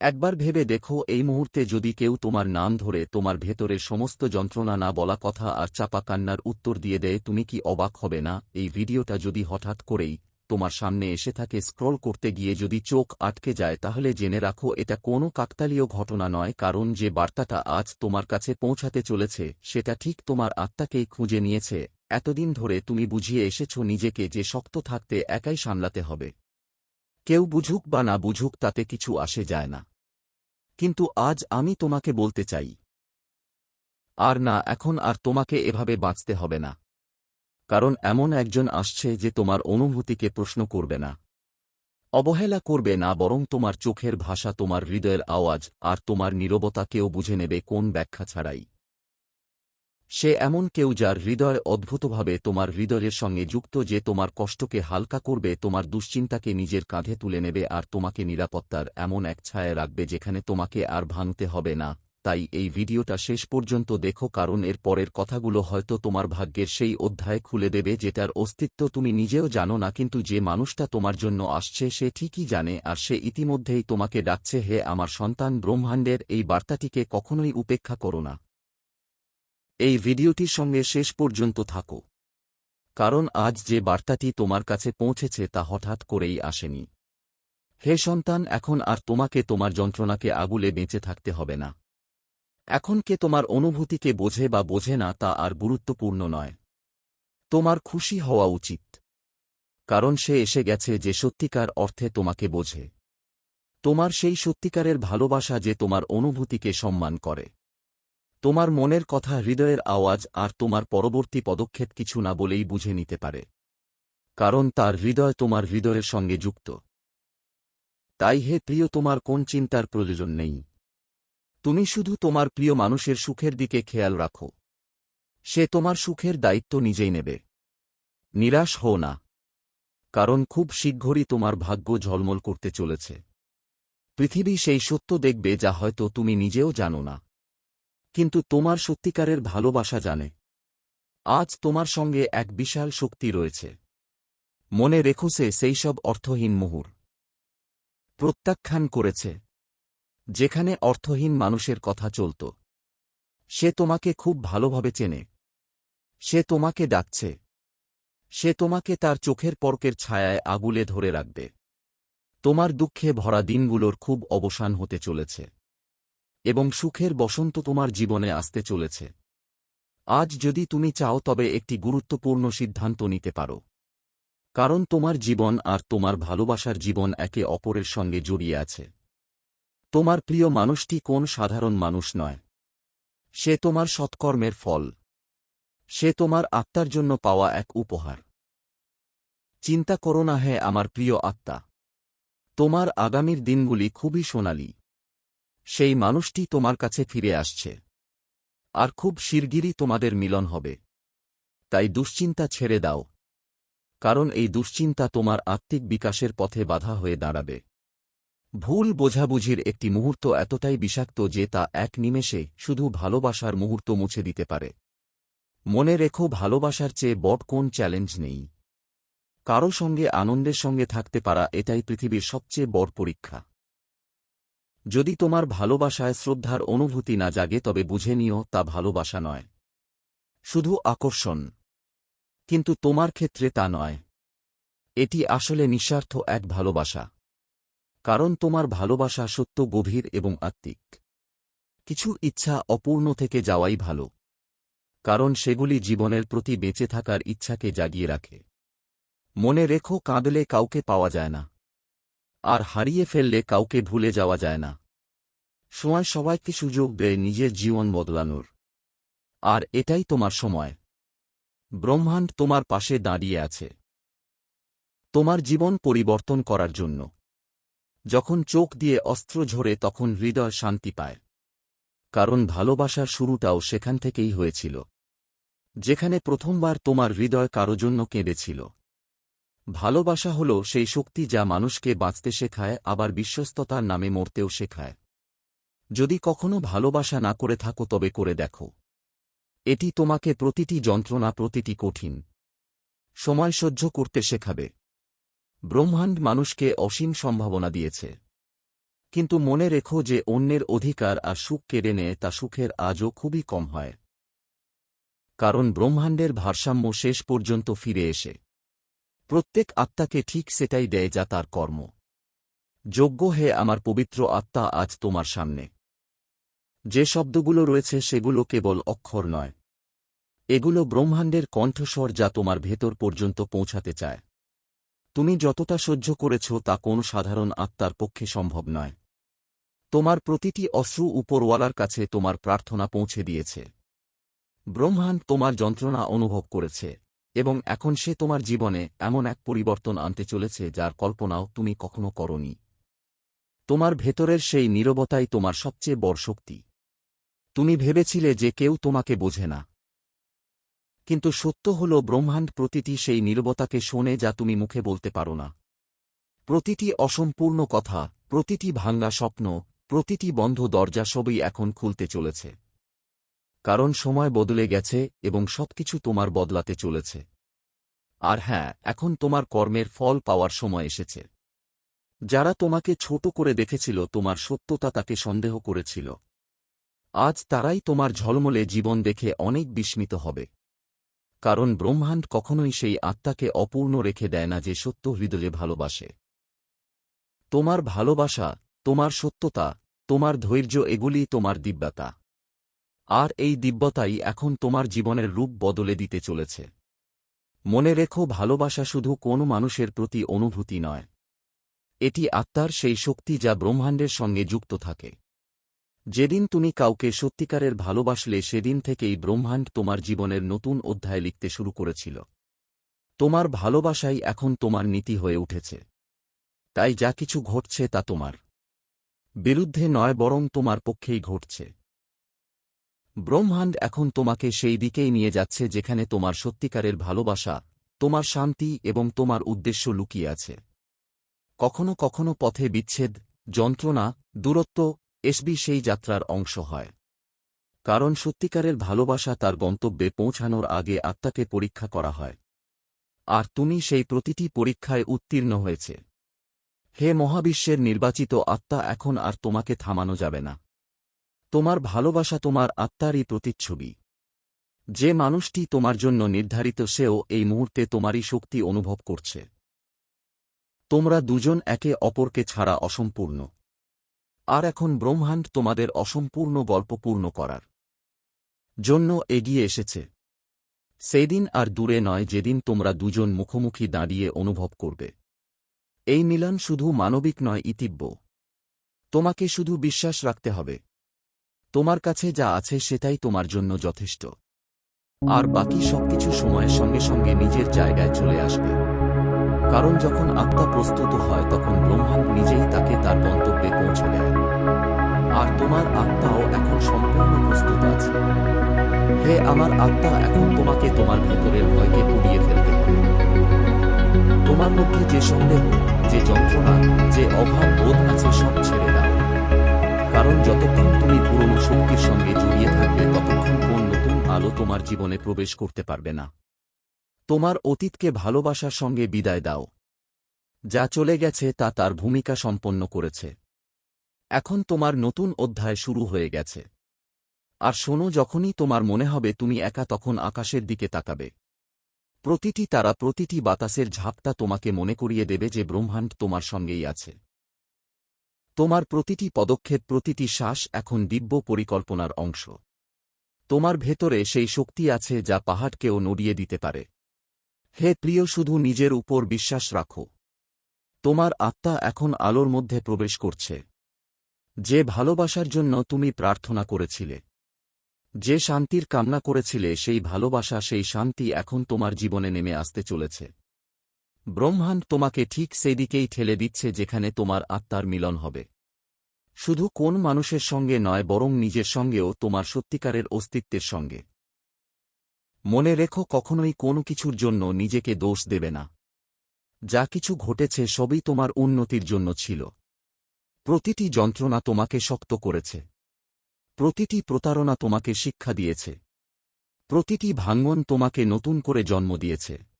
একবার ভেবে দেখো, এই মুহূর্তে যদি কেউ তোমার নাম ধরে তোমার ভেতরের সমস্ত যন্ত্রণা না বলা কথা আর চাপা কান্নার উত্তর দিয়ে দেয়, তুমি কি অবাক হবে না? এই ভিডিওটা যদি হঠাৎ করেই তোমার সামনে এসে থাকে, স্ক্রল করতে গিয়ে যদি চোখ আটকে যায়, তাহলে জেনে রাখো, এটা কোনো কাকতালীয় ঘটনা নয়, কারণ যে বার্তাটা আজ তোমার কাছে পৌঁছাতে চলেছে, সেটা ঠিক তোমার আত্মাকেই খুঁজে নিয়েছে। এতদিন ধরে তুমি বুঝিয়ে এসেছ নিজেকে যে শক্ত থাকতে একাই সামলাতে হবে। কেউ বুঝুক বা না বুঝুক তাতে কিছু আসে যায় না। কিন্তু আজ আমি তোমাকে বলতে চাই। আর না, এখন আর তোমাকে এভাবে বাঁচতে হবে না। কারণ এমন একজন আসছে যে তোমার অনুভূতিকে প্রশ্ন করবে না। অবহেলা করবে না, বরং তোমার চোখের ভাষা, তোমার হৃদয়ের আওয়াজ আর তোমার নীরবতাকেও বুঝে নেবে কোন ব্যাখ্যা ছাড়াই। সে এমন কেউ যার হৃদয় অদ্ভুতভাবে তোমার হৃদয়ের সঙ্গে যুক্ত যে তোমার কষ্টকে হালকা করবে, তোমার দুশ্চিন্তাকে নিজের কাঁধে তুলে নেবে আর তোমাকে নিরাপত্তার এমন এক ছায়া রাখবে যেখানে তোমাকে আর ভাঙতে হবে না। তাই এই ভিডিওটা শেষ পর্যন্ত দেখো কারণ এর পরের কথাগুলো হয়তো তোমার ভাগ্যের সেই অধ্যায় খুলে দেবে যেটার অস্তিত্ব তুমি নিজেও জানো না কিন্তু যে মানুষটা তোমার জন্য আসছে সে ঠিকই জানে আর সে ইতিমধ্যেই তোমাকে ডাকছে, হে আমার সন্তান, ব্রহ্মাণ্ডের এই বার্তাটিকে কখনোই উপেক্ষা করো না। এই ভিডিওটির সঙ্গে শেষ পর্যন্ত থাকো। কারণ আজ যে বার্তাটি তোমার কাছে পৌঁছেছে তা হঠাৎ করেই আসেনি। হে সন্তান, এখন আর তোমাকে তোমার যন্ত্রণাকে আগুলে বেঁচে থাকতে হবে না। এখন কে তোমার অনুভূতিকে বোঝে বা বোঝে না তা আর গুরুত্বপূর্ণ নয়। তোমার খুশি হওয়া উচিত। কারণ সে এসে গেছে যে সত্যিকার অর্থে তোমাকে বোঝে। তোমার সেই সত্যিকারের ভালোবাসা যে তোমার অনুভূতিকে সম্মান করে। তোমার মনের কথা হৃদয়ের আওয়াজ আর তোমার পরবর্তী পদক্ষেপ কিছু না বলেই বুঝে নিতে পারে। কারণ তার হৃদয় তোমার হৃদয়ের সঙ্গে যুক্ত। তাই হে প্রিয়, তোমার কোন চিন্তার প্রয়োজন নেই। তুমি শুধু তোমার প্রিয় মানুষের সুখের দিকে খেয়াল রাখো। সে তোমার সুখের দায়িত্ব নিজেই নেবে। নিরাশ হও না। কারণ খুব শীঘ্রই তোমার ভাগ্য ঝলমল করতে চলেছে। পৃথিবী সেই সত্য দেখবে যা হয়তো তুমি নিজেও জানো না। কিন্তু তোমার সত্যিকারের ভালোবাসা জানে। আজ তোমার সঙ্গে এক বিশাল শক্তি রয়েছে। মনে রেখোসে সেই সব অর্থহীন মুহুর। প্রত্যাখ্যান করেছে। যেখানে অর্থহীন মানুষের কথা চলত। সে তোমাকে খুব ভালোভাবে চেনে। সে তোমাকে ডাকছে। সে তোমাকে তার চোখের পর্কের ছায়ায় আগুলে ধরে রাখবে। তোমার দুঃখে ভরা দিনগুলোর খুব অবসান হতে চলেছে। এবং সুখের বসন্ত তোমার জীবনে আসতে চলেছে। আজ যদি তুমি চাও তবে একটি গুরুত্বপূর্ণ সিদ্ধান্ত নিতে পারো। কারণ তোমার জীবন আর তোমার ভালোবাসার জীবন একে অপরের সঙ্গে জড়িয়ে আছে। তোমার প্রিয় মানুষটি কোন সাধারণ মানুষ নয়। সে তোমার সৎকর্মের ফল। সে তোমার আত্মার জন্য পাওয়া এক উপহার। চিন্তা করো না হে আমার প্রিয় আত্মা। তোমার আগামীর দিনগুলি খুবই সোনালী। সেই মানুষটি তোমার কাছে ফিরে আসছে। আর খুব শিরগিরই তোমাদের মিলন হবে। তাই দুশ্চিন্তা ছেড়ে দাও। কারণ এই দুশ্চিন্তা তোমার আত্মিক বিকাশের পথে বাধা হয়ে দাঁড়াবে। ভুল বোঝাবুঝির একটি মুহূর্ত এতটাই বিষাক্ত যে তা এক নিমেষে শুধু ভালোবাসার মুহূর্ত মুছে দিতে পারে। মনে রেখো ভালোবাসার চেয়ে বড় কোন চ্যালেঞ্জ নেই। কারও সঙ্গে আনন্দের সঙ্গে থাকতে পারা এটাই পৃথিবীর সবচেয়ে বড় পরীক্ষা। যদি তোমার ভালোবাসায় শ্রদ্ধার অনুভূতি না জাগে তবে বুঝে নিও, তা ভালোবাসা নয়। শুধু আকর্ষণ। কিন্তু তোমার ক্ষেত্রে তা নয়। এটি আসলে নিঃস্বার্থ এক ভালোবাসা। কারণ তোমার ভালোবাসা সত্য, গভীর এবং আত্মিক। কিছু ইচ্ছা অপূর্ণ থেকে যাওয়াই ভালো। কারণ সেগুলি জীবনের প্রতি বেঁচে থাকার ইচ্ছাকে জাগিয়ে রাখে। মনে রেখো, কাঁদলে কাউকে পাওয়া যায় না। আর হারিয়ে ফেললে কাউকে ভুলে যাওয়া যায় না। সময় সবাইকে সুযোগ দেয় নিজের জীবন বদলানোর। আর এটাই তোমার সময়। ব্রহ্মাণ্ড তোমার পাশে দাঁড়িয়ে আছে। তোমার জীবন পরিবর্তন করার জন্য। যখন চোখ দিয়ে অস্ত্র ঝরে তখন হৃদয় শান্তি পায়। কারণ ভালোবাসার শুরুটাও সেখান থেকেই হয়েছিল। যেখানে প্রথমবার তোমার হৃদয় কারও জন্য কেঁদেছিল। ভালোবাসা হল সেই শক্তি যা মানুষকে বাঁচতে শেখায়, আবার বিশ্বস্ততার নামে মরতেও শেখায়। যদি কখনো ভালোবাসা না করে থাকো তবে করে দেখো। এটি তোমাকে প্রতিটি যন্ত্রণা প্রতিটি কঠিন সময় সহ্য করতে শেখাবে। ব্রহ্মাণ্ড মানুষকে অসীম সম্ভাবনা দিয়েছে। কিন্তু মনে রেখো যে অন্যের অধিকার আর সুখ কেড়ে নেয় তা সুখের আজও খুবই কম হয়। কারণ ব্রহ্মাণ্ডের ভারসাম্য শেষ পর্যন্ত ফিরে এসে। প্রত্যেক আত্মাকে ঠিক সেটাই দেয় যা তার কর্ম। যোগ্য হে আমার পবিত্র আত্মা আজ তোমার সামনে। যে শব্দগুলো রয়েছে সেগুলো কেবল অক্ষর নয়। এগুলো ব্রহ্মাণ্ডের কণ্ঠস্বর যা তোমার ভেতর পর্যন্ত পৌঁছাতে চায়। তুমি যতটা সহ্য করেছ তা কোন সাধারণ আত্মার পক্ষে সম্ভব নয়। তোমার প্রতিটি অশ্রু উপরওয়ালার কাছে তোমার প্রার্থনা পৌঁছে দিয়েছে। ব্রহ্মাণ্ড তোমার যন্ত্রণা অনুভব করেছে। এবং এখন সে তোমার জীবনে এমন এক পরিবর্তন আনতে চলেছে যার কল্পনাও তুমি কখনো করনি। তোমার ভেতরের সেই নীরবতাই তোমার সবচেয়ে বড় শক্তি। তুমি ভেবেছিলে যে কেউ তোমাকে বোঝে না। কিন্তু সত্য হল ব্রহ্মাণ্ড প্রতিটি সেই নীরবতাকে শোনে যা তুমি মুখে বলতে পারো না। প্রতিটি অসম্পূর্ণ কথা, প্রতিটি ভাঙ্গা স্বপ্ন, প্রতিটি বন্ধ দরজা সবই এখন খুলতে চলেছে। কারণ সময় বদলে গেছে এবং সবকিছু তোমার বদলাতে চলেছে। আর হ্যাঁ এখন তোমার কর্মের ফল পাওয়ার সময় এসেছে। যারা তোমাকে ছোট করে দেখেছিল, তোমার সত্যতা তাকে সন্দেহ করেছিল। আজ তারাই তোমার ঝলমলে জীবন দেখে অনেক বিস্মিত হবে। কারণ ব্রহ্মাণ্ড কখনোই সেই আত্মাকে অপূর্ণ রেখে দেয় না যে সত্য হৃদয়ে ভালোবাসে। তোমার ভালোবাসা, তোমার সত্যতা, তোমার ধৈর্য, এগুলি তোমার দিব্যতা। আর এই দিব্যতাই এখন তোমার জীবনের রূপ বদলে দিতে চলেছে। মনে রেখো, ভালোবাসা শুধু কোনো মানুষের প্রতি অনুভূতি নয়। এটি আত্মার সেই শক্তি যা ব্রহ্মাণ্ডের সঙ্গে যুক্ত থাকে। যেদিন তুমি কাউকে সত্যিকারের ভালোবাসলে, সেদিন থেকেই ব্রহ্মাণ্ড তোমার জীবনের নতুন অধ্যায় লিখতে শুরু করেছিল। তোমার ভালোবাসাই এখন তোমার নীতি হয়ে উঠেছে। তাই যা কিছু ঘটছে তা তোমার। বিরুদ্ধে নয়, বরং তোমার পক্ষেই ঘটছে। ব্রহ্মাণ্ড এখন তোমাকে সেই দিকেই নিয়ে যাচ্ছে যেখানে তোমার সত্যিকারের ভালোবাসা, তোমার শান্তি এবং তোমার উদ্দেশ্য লুকিয়ে আছে। কখনো কখনো পথে বিচ্ছেদ, যন্ত্রণা, দূরত্ব, এসবি সেই যাত্রার অংশ হয়। কারণ সত্যিকারের ভালোবাসা তার গন্তব্যে পৌঁছানোর আগে আত্মাকে পরীক্ষা করা হয়। আর তুমি সেই প্রতিটি পরীক্ষায় উত্তীর্ণ হয়েছে। হে মহাবিশ্বের নির্বাচিত আত্মা, এখন আর তোমাকে থামানো যাবে না। তোমার ভালোবাসা তোমার আত্মারই প্রতিচ্ছবি। যে মানুষটি তোমার জন্য নির্ধারিত, সেও এই মুহূর্তে তোমারই শক্তি অনুভব করছে। তোমরা দুজন একে অপরকে ছাড়া অসম্পূর্ণ। আর এখন ব্রহ্মাণ্ড তোমাদের অসম্পূর্ণ গল্প পূর্ণ করার জন্য এগিয়ে এসেছে। সেই দিন আর দূরে নয় যেদিন তোমরা দুজন মুখোমুখি দাঁড়িয়ে অনুভব করবে। এই মিলন শুধু মানবিক নয়, ইতিব্য। তোমাকে শুধু বিশ্বাস রাখতে হবে। তোমার কাছে যা আছে সেটাই তোমার জন্য যথেষ্ট। আর বাকি সবকিছু সময়ের সঙ্গে সঙ্গে নিজের জায়গায় চলে আসবে। কারণ যখন আত্মা প্রস্তুত হয়, তখন ব্রহ্মাণ্ড নিজেই তাকে তার গন্তব্যে পৌঁছে দেয়। আর তোমার আত্মাও এখন সম্পূর্ণ প্রস্তুত আছে। হে আমার আত্মা, এখন তোমাকে তোমার ভেতরের ভয়কে পুড়িয়ে ফেলতে হবে। তোমার মধ্যে যে সন্দেহ, যে যন্ত্রণা, যে অভাব বোধ আছে সব ছেড়ে দাও। কারণ যতক্ষণ তুমি পুরনো শক্তির সঙ্গে জড়িয়ে থাকবে, ততক্ষণ কোন নতুন আলো তোমার জীবনে প্রবেশ করতে পারবে না। তোমার অতীতকে ভালোবাসার সঙ্গে বিদায় দাও। যা চলে গেছে তা তার ভূমিকা সম্পন্ন করেছে। এখন তোমার নতুন অধ্যায় শুরু হয়ে গেছে। আর শোনো, যখনই তোমার মনে হবে তুমি একা, তখন আকাশের দিকে তাকাবে। প্রতিটি তারা, প্রতিটি বাতাসের ঝাপটা তোমাকে মনে করিয়ে দেবে যে ব্রহ্মাণ্ড তোমার সঙ্গেই আছে। তোমার প্রতিটি পদক্ষেপ, প্রতিটি শ্বাস এখন দিব্য পরিকল্পনার অংশ। তোমার ভেতরে সেই শক্তি আছে যা পাহাড়কেও নড়িয়ে দিতে পারে। হে প্রিয়, শুধু নিজের উপর বিশ্বাস রাখো। তোমার আত্মা এখন আলোর মধ্যে প্রবেশ করছে। যে ভালোবাসার জন্য তুমি প্রার্থনা করেছিলে, যে শান্তির কামনা করেছিলে, সেই ভালোবাসা, সেই শান্তি এখন তোমার জীবনে নেমে আসতে চলেছে। ব্রহ্মাণ্ড তোমাকে ঠিক সেদিকেই ঠেলে দিচ্ছে যেখানে তোমার আত্মার মিলন হবে। শুধু কোন মানুষের সঙ্গে নয়, বরং নিজের সঙ্গেও তোমার সত্যিকারের অস্তিত্বের সঙ্গে। মনে রেখো, কখনোই কোনো কিছুর জন্য নিজেকে দোষ দেবে না। যা কিছু ঘটেছে সবই তোমার উন্নতির জন্য ছিল। প্রতিটি যন্ত্রণা তোমাকে শক্ত করেছে। প্রতিটি প্রতারণা তোমাকে শিক্ষা দিয়েছে। প্রতিটি ভাঙ্গন তোমাকে নতুন করে জন্ম দিয়েছে।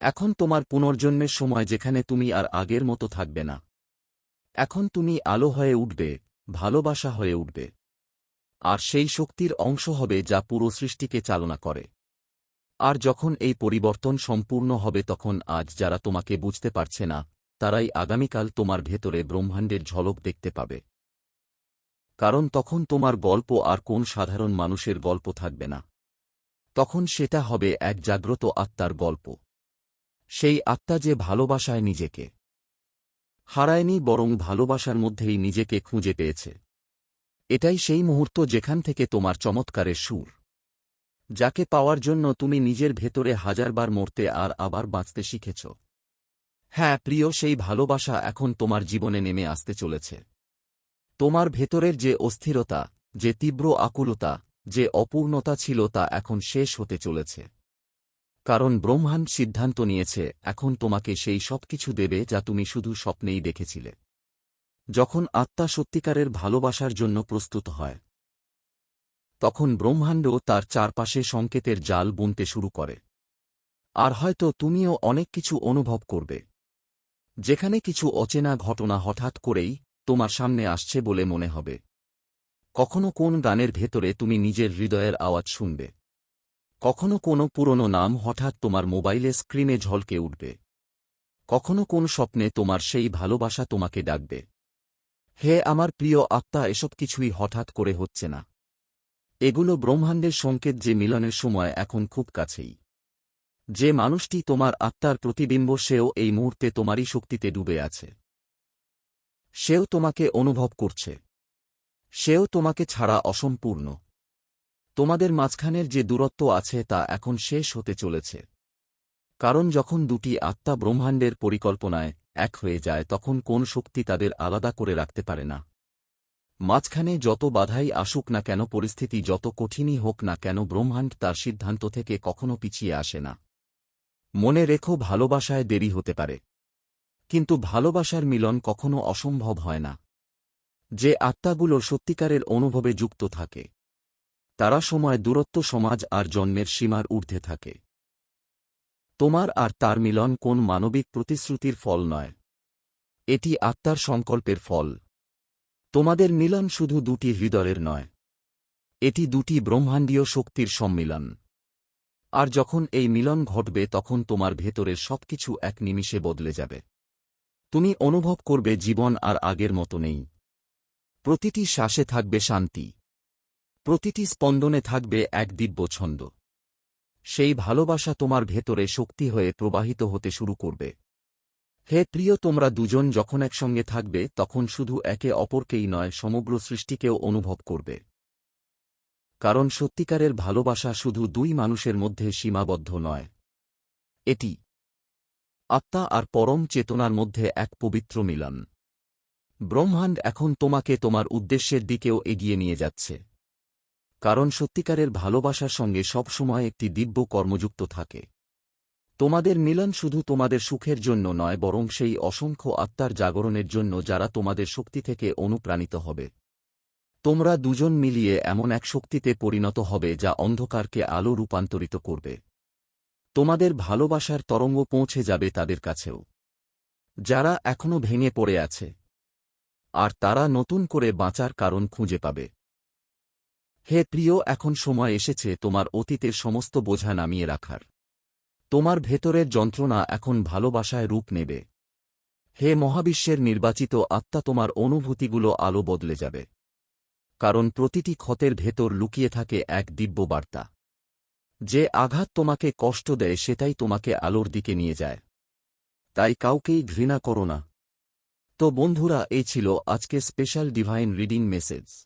এখন তোমার পুনর্জন্মের সময় যেখানে তুমি আর আগের মতো থাকবে না। এখন তুমি আলো হয়ে উঠবে, ভালোবাসা হয়ে উঠবে। আর সেই শক্তির অংশ হবে যা পুরো সৃষ্টিকে চালনা করে। আর যখন এই পরিবর্তন সম্পূর্ণ হবে তখন আজ যারা তোমাকে বুঝতে পারছে না, তারাই আগামীকাল তোমার ভেতরে ব্রহ্মাণ্ডের ঝলক দেখতে পাবে। কারণ তখন তোমার গল্প আর কোন সাধারণ মানুষের গল্প থাকবে না। তখন সেটা হবে এক জাগ্রত আত্মার গল্প। সেই আত্মা যে ভালোবাসায় নিজেকে হারায়নি, বরং ভালোবাসার মধ্যেই নিজেকে খুঁজে পেয়েছে। এটাই সেই মুহূর্ত যেখান থেকে তোমার চমৎকারের সুর। যাকে পাওয়ার জন্য তুমি নিজের ভেতরে হাজারবার মরতে আর আবার বাঁচতে শিখেছ। হ্যাঁ প্রিয়, সেই ভালোবাসা এখন তোমার জীবনে নেমে আসতে চলেছে। তোমার ভেতরের যে অস্থিরতা, যে তীব্র আকুলতা, যে অপূর্ণতা ছিল তা এখন শেষ হতে চলেছে। কারণ ব্রহ্মাণ্ড সিদ্ধান্ত নিয়েছে, এখন তোমাকে সেই সব কিছু দেবে যা তুমি শুধু স্বপ্নেই দেখেছিলে। যখন আত্মা সত্যিকারের ভালোবাসার জন্য প্রস্তুত হয়, তখন ব্রহ্মাণ্ড তার চারপাশে সংকেতের জাল বুনতে শুরু করে। আর হয়তো তুমিও অনেক কিছু অনুভব করবে। যেখানে কিছু অচেনা ঘটনা হঠাৎ করেই তোমার সামনে আসছে বলে মনে হবে। কখনো কোন গানের ভেতরে তুমি নিজের হৃদয়ের আওয়াজ শুনবে। কখনো কোনো পুরনো নাম হঠাৎ তোমার মোবাইলে স্ক্রিনে ঝলকে উঠবে। কখনো কোন স্বপ্নে তোমার সেই ভালোবাসা তোমাকে ডাকবে। হে আমার প্রিয় আত্মা, এসব কিছুই হঠাৎ করে হচ্ছে না। এগুলো ব্রহ্মাণ্ডের সংকেত যে মিলনের সময় এখন খুব কাছেই। যে মানুষটি তোমার আত্মার প্রতিবিম্ব, সেও এই মুহূর্তে তোমারই শক্তিতে ডুবে আছে। সেও তোমাকে অনুভব করছে। সেও তোমাকে ছাড়া অসম্পূর্ণ। তোমাদের মাঝখানের যে দূরত্ব আছে তা এখন শেষ হতে চলেছে। কারণ যখন দুটি আত্মা ব্রহ্মাণ্ডের পরিকল্পনায় এক হয়ে যায়, তখন কোন শক্তি তাদের আলাদা করে রাখতে পারে না। মাঝখানে যত বাধাই আসুক না কেন, পরিস্থিতি যত কঠিনই হোক না কেন, ব্রহ্মাণ্ড তার সিদ্ধান্ত থেকে কখনো পিছিয়ে আসে না। মনে রেখো, ভালোবাসায় দেরি হতে পারে। কিন্তু ভালোবাসার মিলন কখনো অসম্ভব হয় না। যে আত্মাগুলো সত্যিকারের অনুভবে যুক্ত থাকে। তারা সময় দূরত্ব সমাজ আর জন্মের সীমার ঊর্ধ্বে থাকে। তোমার আর তার মিলন কোন মানবিক প্রতিশ্রুতির ফল নয়। এটি আত্মার সংকল্পের ফল। তোমাদের মিলন শুধু দুটি হৃদয়ের নয়। এটি দুটি ব্রহ্মাণ্ডীয় শক্তির সম্মিলন। আর যখন এই মিলন ঘটবে তখন তোমার ভেতরের সবকিছু এক নিমিষে বদলে যাবে। তুমি অনুভব করবে জীবন আর আগের মতো নেই। প্রতিটি শ্বাসে থাকবে শান্তি। প্রতিটি স্পন্দনে থাকবে এক দিব্য ছন্দ সেই ভালোবাসা তোমার ভেতরে শক্তি হয়ে প্রবাহিত হতে শুরু করবে। হে প্রিয়, তোমরা দুজন যখন একসঙ্গে থাকবে, তখন শুধু একে অপরকেই নয়, সমগ্র সৃষ্টিকেও অনুভব করবে। কারণ সত্যিকারের ভালোবাসা শুধু দুই মানুষের মধ্যে সীমাবদ্ধ নয়। এটি আত্মা আর পরম চেতনার মধ্যে এক পবিত্র মিলন। ব্রহ্মাণ্ড এখন তোমাকে তোমার উদ্দেশ্যের দিকেও এগিয়ে নিয়ে যাচ্ছে। কারণ সত্যিকারের ভালোবাসার সঙ্গে সবসময় একটি দিব্য কর্মযুক্ত থাকে। তোমাদের মিলন শুধু তোমাদের সুখের জন্য নয়, বরং সেই অসংখ্য আত্মার জাগরণের জন্য যারা তোমাদের শক্তি থেকে অনুপ্রাণিত হবে। তোমরা দুজন মিলিয়ে এমন এক শক্তিতে পরিণত হবে যা অন্ধকারকে আলো রূপান্তরিত করবে। তোমাদের ভালোবাসার তরঙ্গ পৌঁছে যাবে তাদের কাছেও। যারা এখনও ভেঙে পড়ে আছে, আর তারা নতুন করে বাঁচার কারণ খুঁজে পাবে। হে প্রিয়, এখন সময় এসেছে তোমার অতীতের সমস্ত বোঝা নামিয়ে রাখার। তোমার ভেতরের যন্ত্রণা এখন ভালোবাসায় রূপ নেবে। হে মহাবিশ্বের নির্বাচিত আত্মা, তোমার অনুভূতিগুলো আলো বদলে যাবে। কারণ প্রতিটি ক্ষতের ভেতর লুকিয়ে থাকে এক দিব্য বার্তা। যে আঘাত তোমাকে কষ্ট দেয়, সেটাই তোমাকে আলোর দিকে নিয়ে যায়। তাই কাউকেই ঘৃণা করো না। তো বন্ধুরা এই ছিল আজকে স্পেশাল ডিভাইন রিডিং মেসেজ।